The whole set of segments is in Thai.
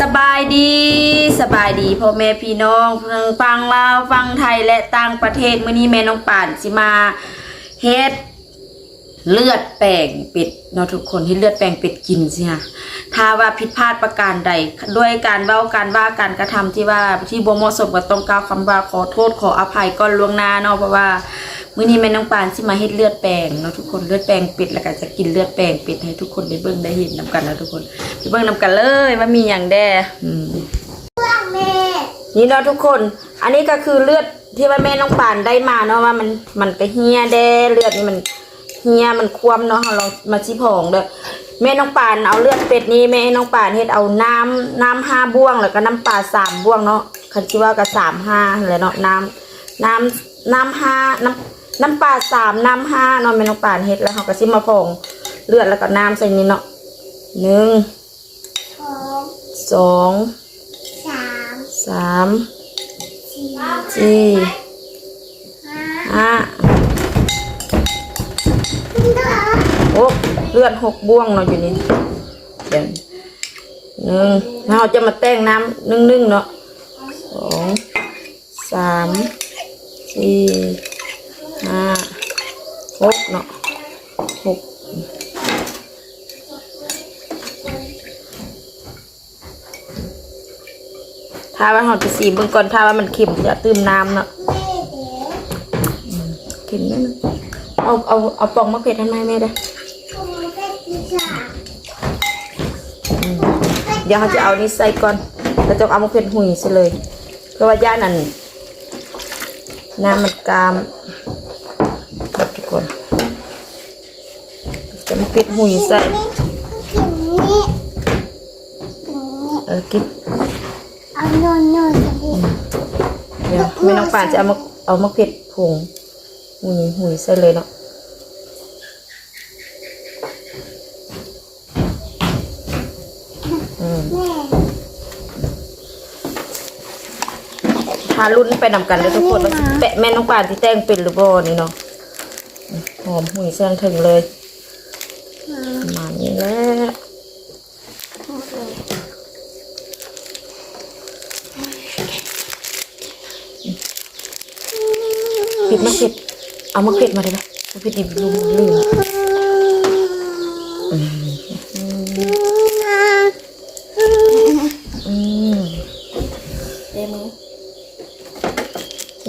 สบายดีสบายดีพ่อแม่พี่น้องเพียงฟังลาวฟังไทยและต่างประเทศมื้อนี้แม่น้องป่านสิมาเฮ็ดเลือดแป้งเป็ดเนาะทุกคนเฮ็ดเลือดแป้งเป็ดกินสิฮะถ้าว่าผิดพลาดประการใด ด้วยการเว้าการว่าการกระทำที่ว่าที่บ่เหมาะสมก็ต้องกล่าวคำว่าขอโทษขออภัยก่อนล่วงหน้าเนาะเพราะว่า มื้อนี้แม่น้องปานสิมาเฮ็ดเลือดแป้งเนาะทุกคนเลือดแป้งเป็ดแล้วก็จะกินเลือดแป้งเป็ดให้ทุกคนได้เบิ่งได้เห็นนํกันนะทุกคนไปเบิ่งนํกันเลยว่ามีหยังแด่อืมนี่เนาะทุกคน อันนี้ก็คือเลือดที่ว่าแม่น้องปานได้มาเนาะว่ามันมันก็เฮียแดเลือดนี่มันเฮียมันคว่ำเนาะเรามาชิพองเด้อแม่น้องปานเอาเลือดเป็ดนี้แม่น้องปานเฮ็ดเอาน้ำน้ำห้าบ้วงแล้วก็น้ำปลาสามบ้วงเนาะคันที่ว่าก็สามห้าเลยเนาะน้ำน้ำน้ำห้าน้ำ น้ำปลาสามน้ำห้านาะแม่น้องป่านเฮ็ดแล้วเขาก็ชิมาพองเลือดแล้วก็น้ำใส่นี่เนาะหนึ่งสองสองสามสามสี่ห้าห้าหกเลือดหกบ้วงเนาะอยู่นี่เดี๋ยวหนึ่งเราจะมาแต่งน้ำนึ่งนึ่งๆเนาะสองสามสี่ ห้าหกเนาะหกถ้าว่าเราจะสีเบื้องก่อนถ้าว่ามันเค็มจะตื้มน้ำเนาะแม่เด็กเค็มนิดนึงเอาเอาเอาปองมะเขือทำไมแม่ได้เดี๋ยวเขาจะเอานี่ใส่ก่อนแล้วจะเอามะเขือหุยใส่เลย เพราะว่าย่านั่นน้ำมันกาม กคนจะมะเขือหุยใส่นี่กินนี่กินนี่เออกินเอาโน่นโน่นกันดิเดี๋ยวแม่น้องป่านจะเอามาเอามะเขือผงหุยหุยใส่เลยเนาะอืมแม่ทารุ่นไปนำกันเลยทุกคนว่าสิแปะแม่น้องป่านที่แต่งเป็นหรือบ่นี่เนาะ หอมหุ่ยแซงถึงเลยประมาณนี้แหละผิดมะเขือเอามะเขือมาได้ไหมมะเขือดิบลืมลืม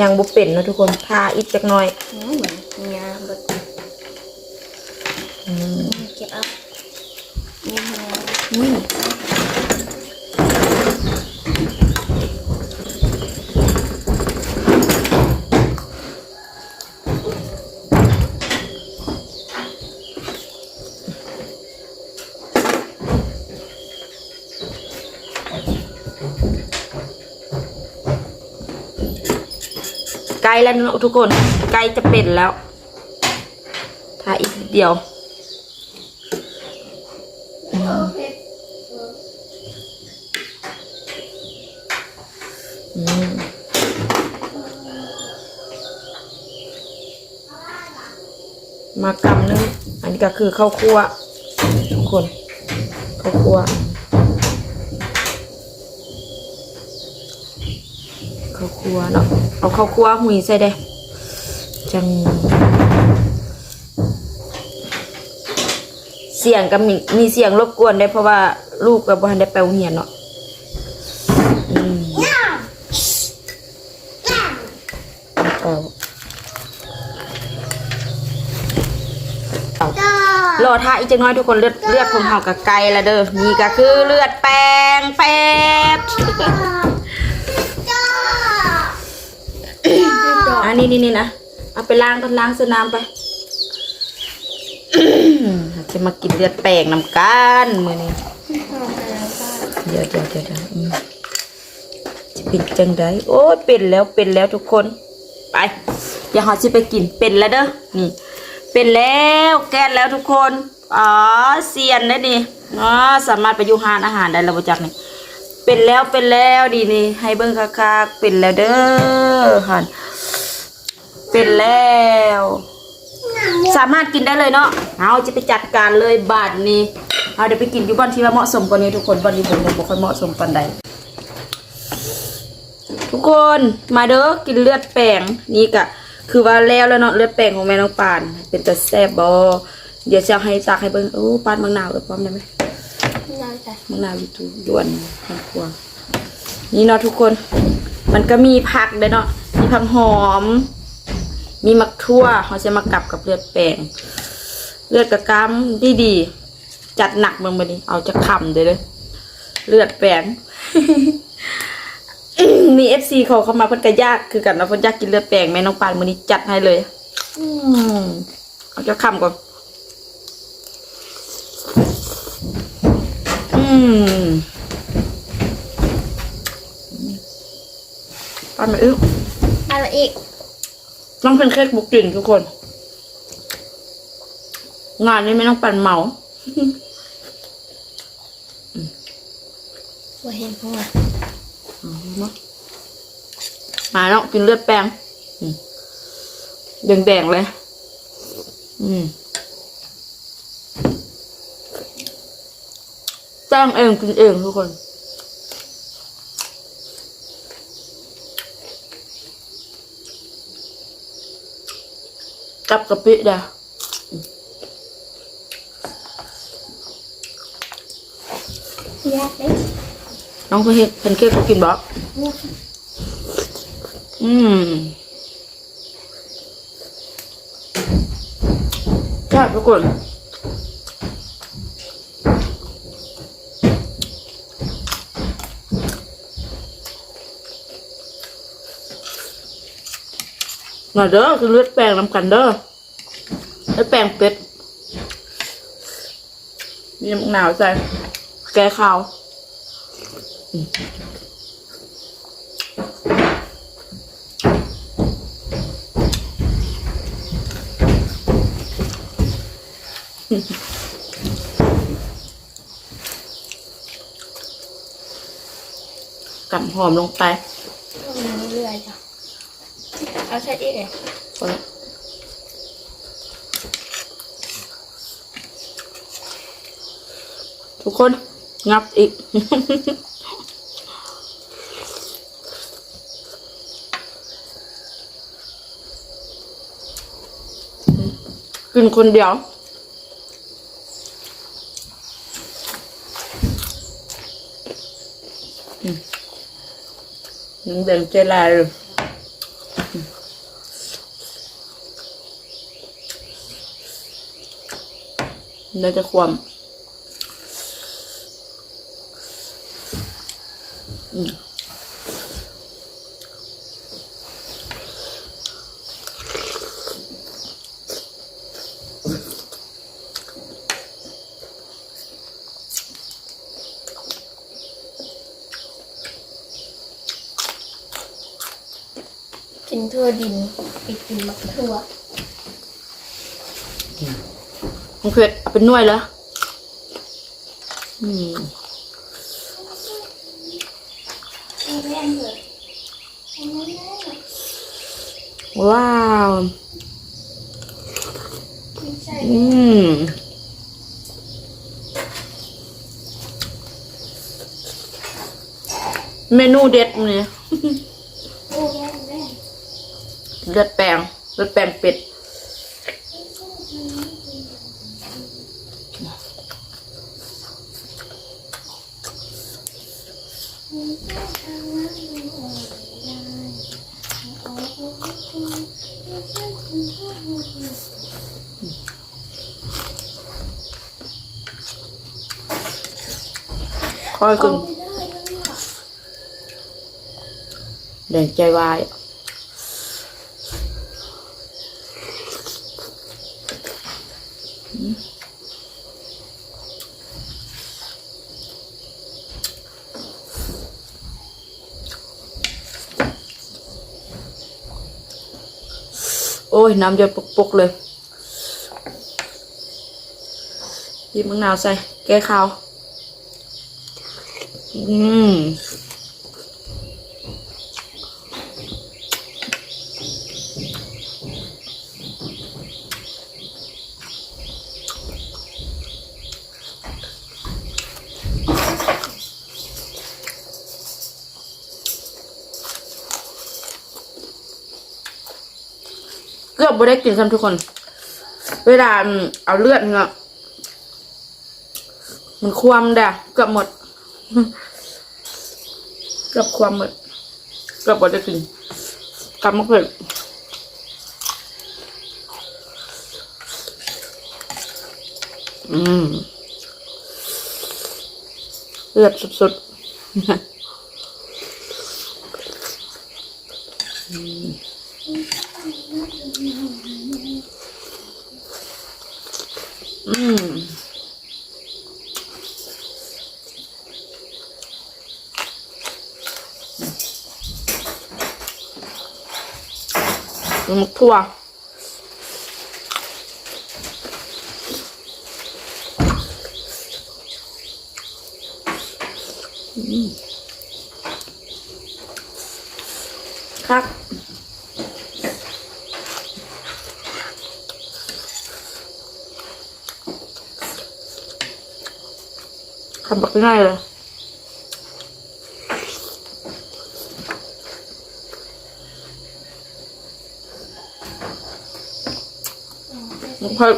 ยังบุเป็นนะทุกคนทาอีกจักหน่อยเหมือนเงี้ยบด อืม เก็บเอานี่ฮะ อืม ใกลแล้วทุกคนใกลจะเป็นแล้วทาอีกเดียวมมากำนึง อันนี้ก็คือข้าวคั่วทุกคนข้าวคั่ว ข้าวคั่วเนาะเอาข้าวคั่วหุยใส่เด้จังเสียงก็มีมีเสียงรบกวนได้เพราะว่าลูกกับบ้านได้ไปโรงเรียนเนาะรอท่าอีกจังน้อยทุกคนเลือดเลือดของเฮากับไก่ละเด้อนี่ก็คือเลือดแปงเป็ด อันนี้นี่นี่นะเอาไปล้างกันล้างเสน้ำไปจะมากินเลือดแป้งนำกันมือนี้เดี๋ยวเดี๋ยวเดี๋ยวเดี๋ยวจะเป็นจังไดโอ้เป็นแล้วเป็นแล้วทุกคน ไปเดี๋ยวเราจะไปกินเป็นแล้วเด้อนี่ เป็นแล้วแก๊สแล้วทุกคน อ๋อเซียนได้นี่อ๋อสามารถไปยู่หานอาหารได้แล้วบ่จักนี่เป็นแล้วเป็นแล้วดีนี่ให้เบิ่งคักๆเป็นแล้วเด้อหัน เป็นแล้ว สามารถกินได้เลยเนาะเอาจะไปจัดการเลยบาทนี้เอาเดี๋ยวไปกินอยู่บ้านที่ว่าเหมาะสมกว่านี้ทุกคนบ้านนี้ผมบ่ค่อยเหมาะสมปานใดทุกคนมาเด้อกินเลือดแป้งนี่กะคือว่าแล้วแล้วเนาะเลือดแป้งของแม่น้องปาน เป็นแต่แซ่บบอเดี๋ยวจะให้ตักให้เบิ่งโอ้ปานบางนาวเออพร้อมได้ไหมน่าจะมะนาวอยู่ตู้ด่วนทางครัวนี่เนาะทุกคน มันก็มีผักเด้อเนาะมีผักหอม มีมักทั่วเขาจะมากับกับเลือดแป้งเลือดกระกำดีดีๆจัดหนักเบิ่งบัดนี้ เอาจะคำเด้อเลยเลือดแป้งมีเอฟซีเขาเข้ามาเพิ่นก็ยากคือกันนะเพิ่นยากกินเลือดแป้งแม่น้องปานมือนี้จัดให้เลยอเอาจะคำก่อนอืมปันมาอึ้งมาละอีก ต้องเป็นเค้กบุกกลิ่นทุกคน งานนี้ไม่ต้องปั่นเมาว่าเห็นหัวมาแล้วกินเลือดแป้งอืมแดงๆเลย อืมแป้งเองกินเองทุกคน กับกะปิเด้อแยกเลยน้องเพื่อนเฮ็ดเป็นเค้กเขากินบ่อืมใช่ทุกคน มาเด้อคือเลือดแปลงนำกันเด้อเลือดแปลงเป็ดมีมะนาวใส่แก้ข้าวกับหอมลงไป เอาเรื่อยๆจ้ะ เอาใส่อีกเอแล้วทุกคนงับอีก กินคนเดียวน้ำแดงเจลาเลย น่าจะความอืมกินทั่วดินอีกกินมักทั่ว มะเขือเอาเป็นหน่วยแล้วอืมว้าว อืมเมนูเด็ดมื้อนี่เลือดแปลงเลือดแปลงเป็ด ค่อยกินแดงใจวาย โอ้ย น้ำหยดปุกๆเลยบีบมะนาวใส่ แก้ข้าว อืม อบบ่ได้กินซ้ำทุกคน เวลาเอาเลือดเนี่ยมันความเด่ะเกือบหมด เกือบความหมดเกือบบ่ได้กินกลับมาเกิดอืมเลือดสุดๆ อืม หมกทั่วครับทำแบบง่ายเลย ค่อย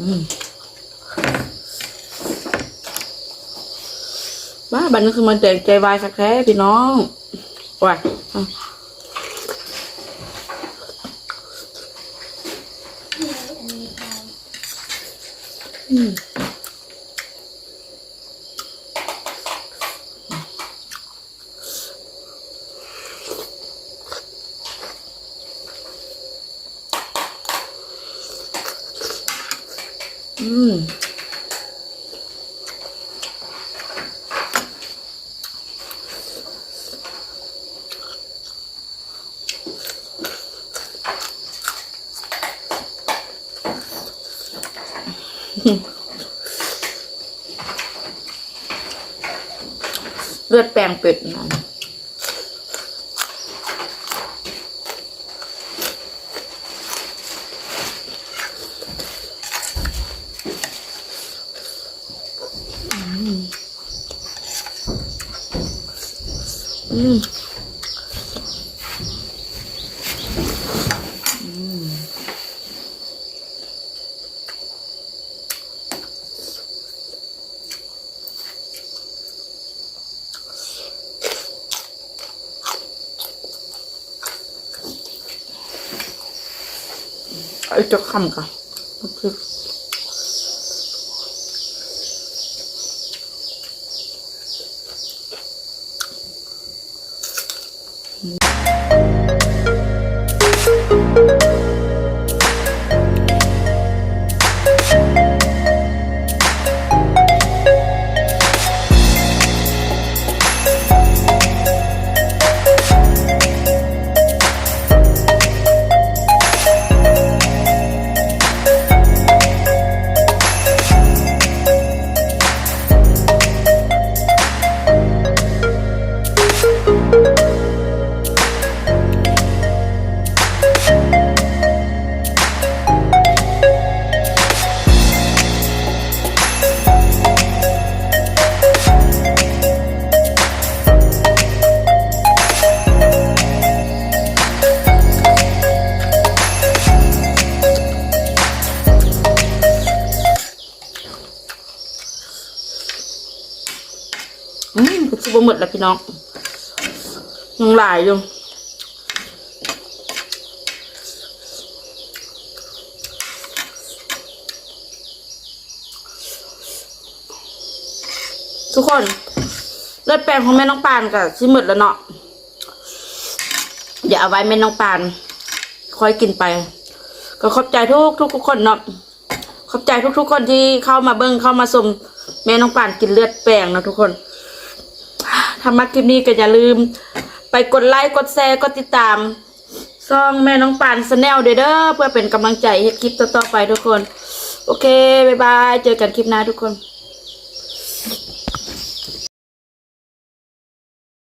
อืมบ้าบันนี้คือมันแจงใจวายสักแท้พี่น้องว่ะอะ อันนี้พอ อืมอืม เลือดแปลงเป็ดนะอืม จะคำกันคือ บ่หมดแล้วพี่น้องยังหลายอยู่ทุกคนเลือดแปลงของแม่น้องปานกับชิหมดแล้วเนาะอย่าเอาไว้แม่น้องปาน ค่อยกินไป ก็ขอบใจทุกทุกทุกคนเนาะขอบใจทุกทุกคนที่เข้ามาเบิ้งเข้ามาชมแม่น้องปานกินเลือดแปลงนะทุกคน ถ้ามักคลิปนี้ก็อย่าลืม ไปกดไลค์กดแชร์กดติดตามซ่องแม่น้องปานสแนลดอเด้อเพื่อเป็นกำลังใจให้คลิปต่อๆไปทุกคน โอเค บ๊ายบาย เจอกันคลิปหน้าทุกคน